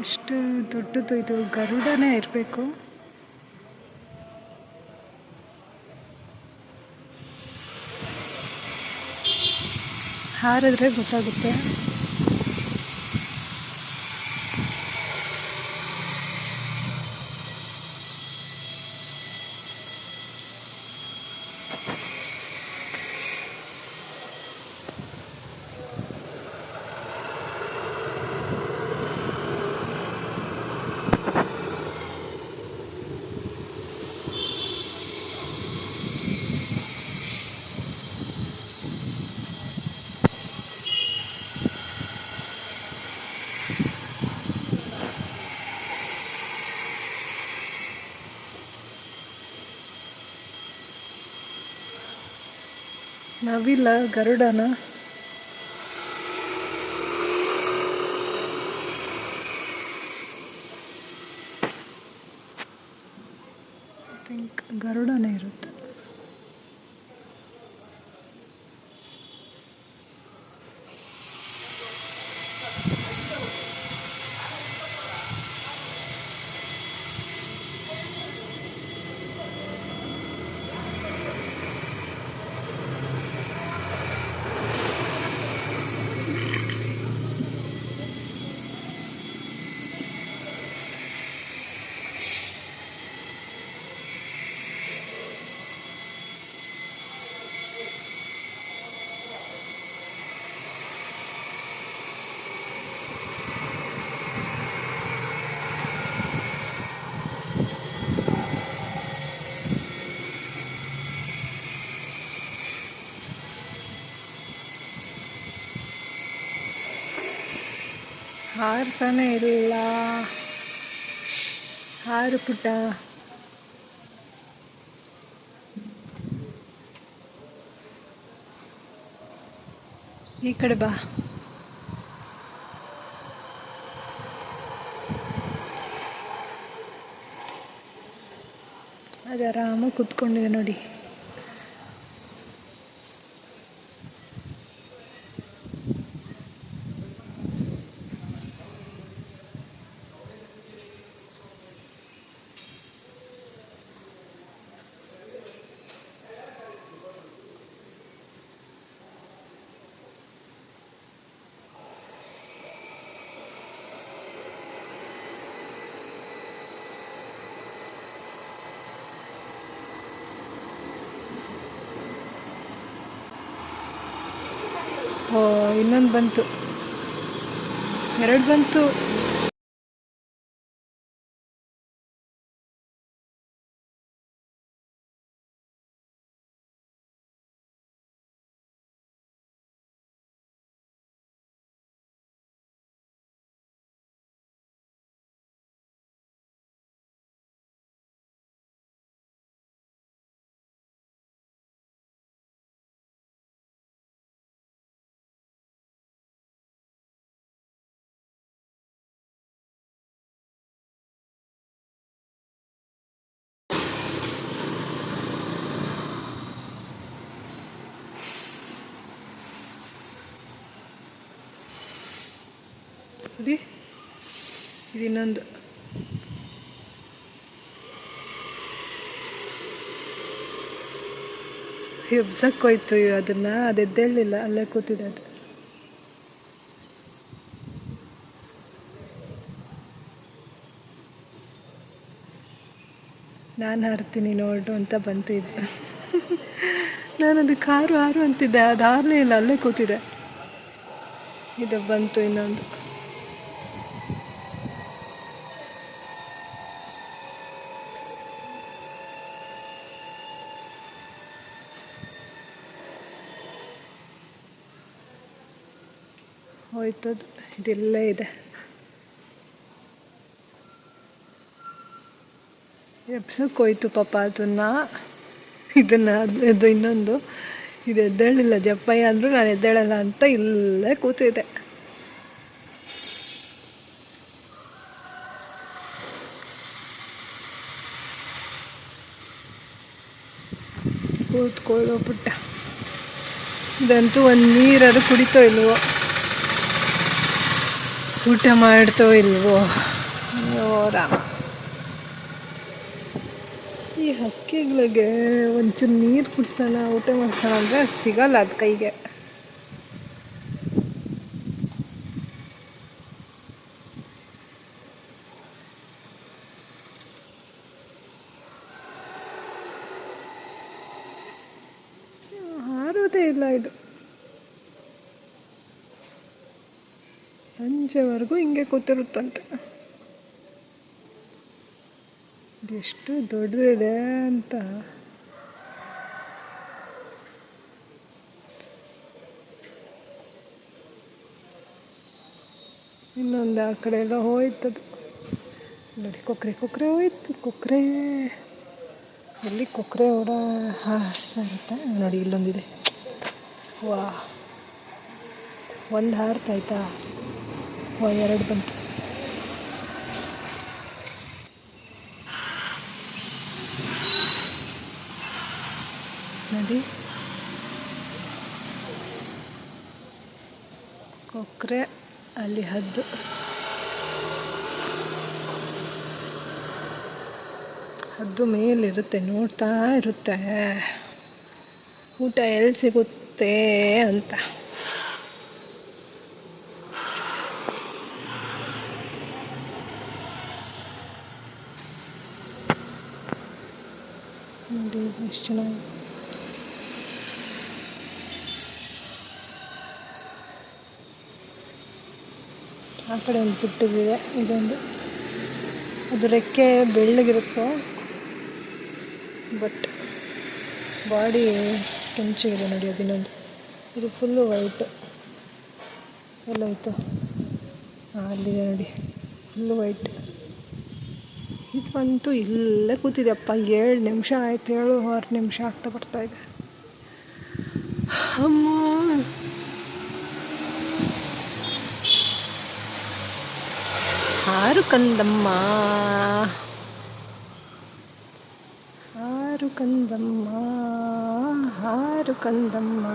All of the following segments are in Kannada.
ಎಷ್ಟು ದೊಡ್ಡದು ಇದು ಗರುಡನೇ ಇರಬೇಕು. ಹಾರಿದ್ರೆ ಗೊತ್ತಾಗುತ್ತೆ. ನವಿಲ ಗರುಡನ. ಗರುಡನೇ ಇರುತ್ತೆ. ಹಾರ್ತಾನೆ ಇಲ್ಲ ಹಾರು ಪುಟ್ಟ. ಈ ಕಡೆ ಬಾ. ಅದು ಆರಾಮಾಗಿ ಕೂತ್ಕೊಂಡಿದೆ ನೋಡಿ. ಇನ್ನೊಂದು ಬಂತು. ಎರಡು ಬಂತು. ನೋಡಿ. ಇದು ಇನ್ನೊಂದು ಎಬ್ಸಕ್ಕೋಯ್ತು ಅದನ್ನ. ಅದು ಎದ್ದೇಳಲಿಲ್ಲ. ಅಲ್ಲೇ ಕೂತಿದೆ ಅದು. ನಾನು ಹಾರ್ತೀನಿ ನೋಡು ಅಂತ ಬಂತು ಇದು. ನಾನು ಅದಕ್ಕೆ ಕಾರು ಹಾರು ಅಂತಿದ್ದೆ. ಅದು ಹಾರಲೇ ಇಲ್ಲ. ಅಲ್ಲೇ ಕೂತಿದೆ. ಇದು ಬಂತು ಇನ್ನೊಂದು. ಹೋಯ್ತದು? ಇದೆಲ್ಲೇ ಇದೆ. ಹೋಯ್ತು ಪಾಪ ಅದನ್ನ. ಇದನ್ನ ಅದು ಇನ್ನೊಂದು. ಇದು ಎದ್ದೇಳಿಲ್ಲ. ಜಪ್ಪಯ್ಯ ಅಂದರೂ ನಾನು ಎದ್ದೇಳಲ್ಲ ಅಂತ ಇಲ್ಲೇ ಕೂತಿದೆ ಕೂತ್ಕೊಳ್ಳೋ ಪುಟ್ಟ. ಇದಂತೂ ಒಂದು ನೀರಾದ್ರೂ ಕುಡಿತೋ ಇಲ್ವೋ? ಊಟ ಮಾಡ್ತೋ ಇಲ್ವೋ? ರಾಮ. ಈ ಹಕ್ಕಿಗಳಿಗೆ ಒಂಚೂರು ನೀರು ಕುಡಿಸೋಣ, ಊಟ ಮಾಡ್ಸೋಣ ಅಂದರೆ ಸಿಗಲ್ಲ ಅದು ಕೈಗೆ. ಹಾರೋದೇ ಇಲ್ಲ ಇದು. ಸಂಜೆವರೆಗೂ ಹಿಂಗೆ ಕೂತಿರುತ್ತಂತೆ. ಎಷ್ಟು ದೊಡ್ಡದಿದೆ ಅಂತ. ಇನ್ನೊಂದು ಆ ಕಡೆ ಎಲ್ಲ ಹೋಯ್ತದು. ನೋಡಿ ಕೊಕ್ಕರೆ ಕೊಕ್ಕರೆ ಹೋಯ್ತು ಕೊಕ್ಕರೆ ಎಲ್ಲಿ ಕೊಕ್ಕರೆ ಇರುತ್ತೆ ನೋಡಿ, ಇಲ್ಲೊಂದಿದೆ. ವಾ ಒಂದು ಹಾರ್ತಾಯ್ತಾ ಎರಡು ಬಂತು. ನೋಡಿ. ಕೊಕ್ಕರೆ ಅಲ್ಲಿ ಹದ್ದು. ಹದ್ದು ಮೇಲಿರುತ್ತೆ ನೋಡ್ತಾ ಇರುತ್ತೆ. ಊಟ ಎಲ್ಲಿ ಸಿಗುತ್ತೆ ಅಂತ. ನೋಡಿ, ಎಷ್ಟು ಚೆನ್ನಾಗಿ. ಆ ಕಡೆ ಒಂದು ಪುಟ್ಟದಿದೆ, ಇದೊಂದು. ಅದು ರೆಕ್ಕೆ ಬೆಳ್ಳಗಿರುತ್ತೆ, ಬಟ್ ಬಾಡಿ ಕೆಂಚಿಗಿದೆ ನೋಡಿ ಅದು ಇನ್ನೊಂದು. ಇದು ಫುಲ್ಲು ವೈಟು. ಎಲ್ಲೋಯ್ತು ಅಲ್ಲಿದೆ ನೋಡಿ, ಫುಲ್ಲು ವೈಟ್. ಇದಂತೂ ಇಲ್ಲೇ ಕೂತಿದೆಯಪ್ಪ. ಏಳು ನಿಮಿಷ ಆಯ್ತು, ಏಳು, ಆರು ನಿಮಿಷ ಆಗ್ತಾ ಬರ್ತಾ ಇದೆ. ಅಮ್ಮ. ಹಾರು ಕಂದಮ್ಮ. ಹಾರು ಕಂದಮ್ಮ. ಹಾರು ಕಂದಮ್ಮ.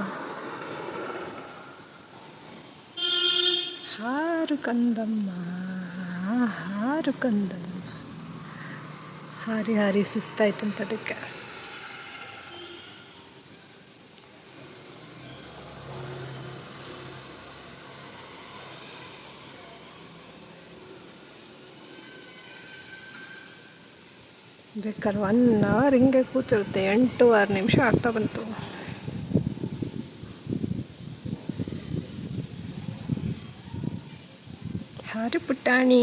ಹಾರು ಕಂದಮ್ಮ. ಹಾರು ಕಂದಮ್ಮ. ಹಾರಿ ಹಾರಿ ಸುಸ್ತಾಯ್ತಂತ ಅದಕ್ಕೆ. ಬೇಕಾದ್ರೆ ಒನ್ ಅವರ್ ಹಿಂಗೆ ಕೂತಿರುತ್ತೆ ಎಂಟು ಆರು ನಿಮಿಷ ಆಗ್ತಾ ಬಂತು. ಹಾರಿ ಪುಟ್ಟಾಣಿ.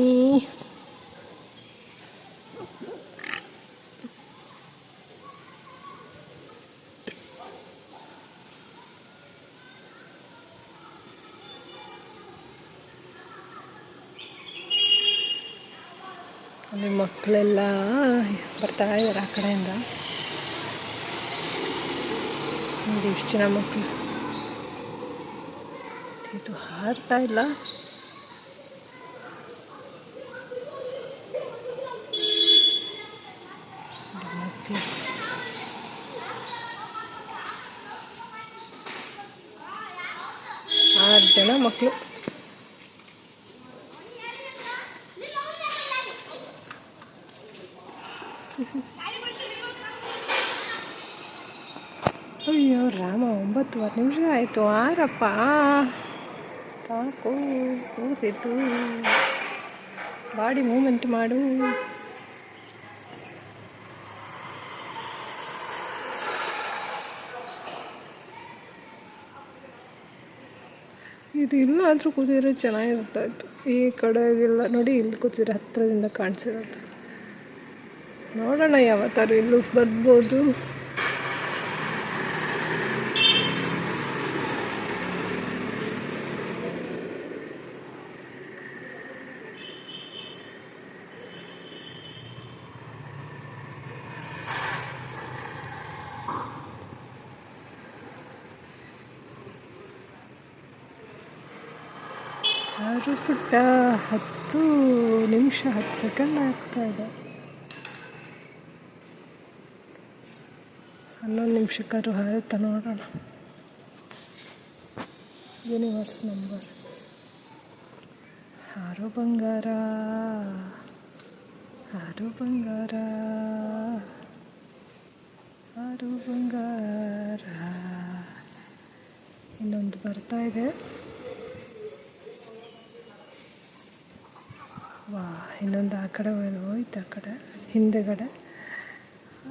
ಮಕ್ಕಳೆಲ್ಲ ಬರ್ತಾ ಇದ್ದಾರೆ ಆ ಕಡೆಯಿಂದ. ನೋಡಿ ಎಷ್ಟು ಜನ ಮಕ್ಕಳು ಇದು ಹಾರ್ತಾ ಇಲ್ಲ. ಆರು ಜನ ಮಕ್ಕಳು ಅಯ್ಯೋ, ರಾಮ, ಒಂಬತ್ತುವರೆ ನಿಮಿಷ ಆಯಿತು. ಆರಪ್ಪ. ಸಾಕು ಕೂತಿತ್ತು ಬಾಡಿ ಮೂಮೆಂಟ್ ಮಾಡು. ಇದು ಇಲ್ಲಾದರೂ ಕೂತಿದ್ರೆ ಚೆನ್ನಾಗಿರ್ತಾ ಇತ್ತು ಈ ಕಡೆಗೆಲ್ಲ ನೋಡಿ, ಇಲ್ಲಿ ಕೂತಿದ್ರೆ ಹತ್ತಿರದಿಂದ ಕಾಣಿಸಿರುತ್ತೆ. ನೋಡೋಣ ಯಾವತ್ತಾರು ಇಲ್ಲೂ ಬರ್ಬೋದು. ಆರು ಪುಟ್ಟ ಹತ್ತು ನಿಮಿಷ, ಹತ್ತು ಸೆಕೆಂಡ್ ಆಗ್ತಾ ಇದೆ. ಹನ್ನೊಂದು ನಿಮಿಷಕ್ಕಾದ್ರೂ ಹಾರುತ್ತಾ ನೋಡೋಣ. ಯೂನಿವರ್ಸ್ ನಂಬರ್ ಹಾರೋ ಬಂಗಾರ ಆರು ಬಂಗಾರ ಆರು ಬಂಗಾರ. ಇನ್ನೊಂದು ಬರ್ತಾ ಇದೆ ವಾ ಇನ್ನೊಂದು ಆ ಕಡೆ ಹೋಯ್ತು ಆ ಕಡೆ. ಹಿಂದೆಗಡೆ.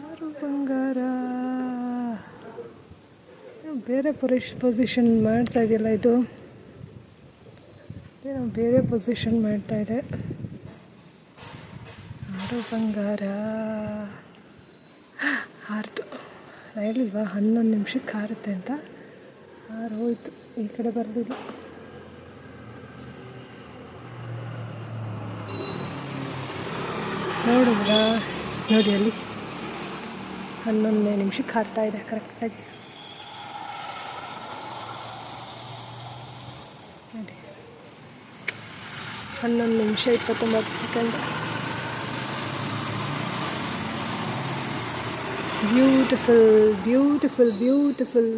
ಆರು ಬಂಗಾರ. ಬೇರೆ ಪೊರಿಶ್ ಪೊಸಿಷನ್ ಮಾಡ್ತಾ ಇದೆಯಲ್ಲ ಇದು? ಬೇರೆ ಪೊಸಿಷನ್ ಮಾಡ್ತಾ ಇದೆ. ಆರು ಬಂಗಾರ. ಹಾರ್ತು ಹೇಳಿಲ್ವಾ ಹನ್ನೊಂದು ನಿಮಿಷಕ್ಕೆ ಹಾರುತ್ತೆ ಅಂತ. ಹಾರು ಹೋಯ್ತು. ಈ ಕಡೆ ಬರಲಿಲ್ಲ ನೋಡಿದ್ರಾ ನೋಡಿ ಅಲ್ಲಿ. ಹನ್ನೊಂದನೇ ನಿಮಿಷಕ್ಕೆ ಹಾರ್ತಾ ಇದೆ ಕರೆಕ್ಟಾಗಿ ನೋಡಿ. ಹನ್ನೊಂದು ನಿಮಿಷ ಇಪ್ಪತ್ತೊಂಬತ್ತು ಸೆಕೆಂಡ್. ಬ್ಯೂಟಿಫುಲ್ ಬ್ಯೂಟಿಫುಲ್ ಬ್ಯೂಟಿಫುಲ್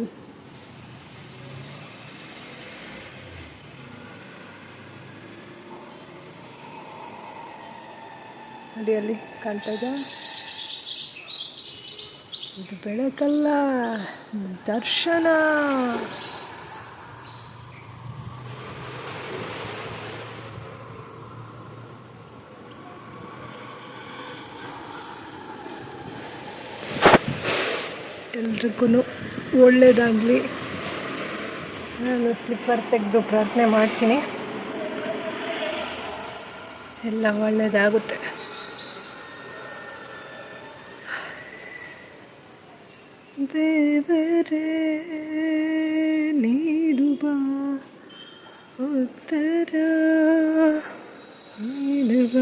ನೋಡಿ ಅಲ್ಲಿ ಕಾಣ್ತಾ ಇದೆ. ಇದು ಬೆಳಕಲ್ಲ, ದರ್ಶನ. ಎಲ್ರಿಗೂ ಒಳ್ಳೆಯದಾಗಲಿ ನಾನು ಸ್ಲಿಪ್ಪರ್ ತೆಗೆದು ಪ್ರಾರ್ಥನೆ ಮಾಡ್ತೀನಿ. ಎಲ್ಲ ಒಳ್ಳೆಯದಾಗುತ್ತೆ ഉത്തരേ നേടുക ഉത്തര നേടുക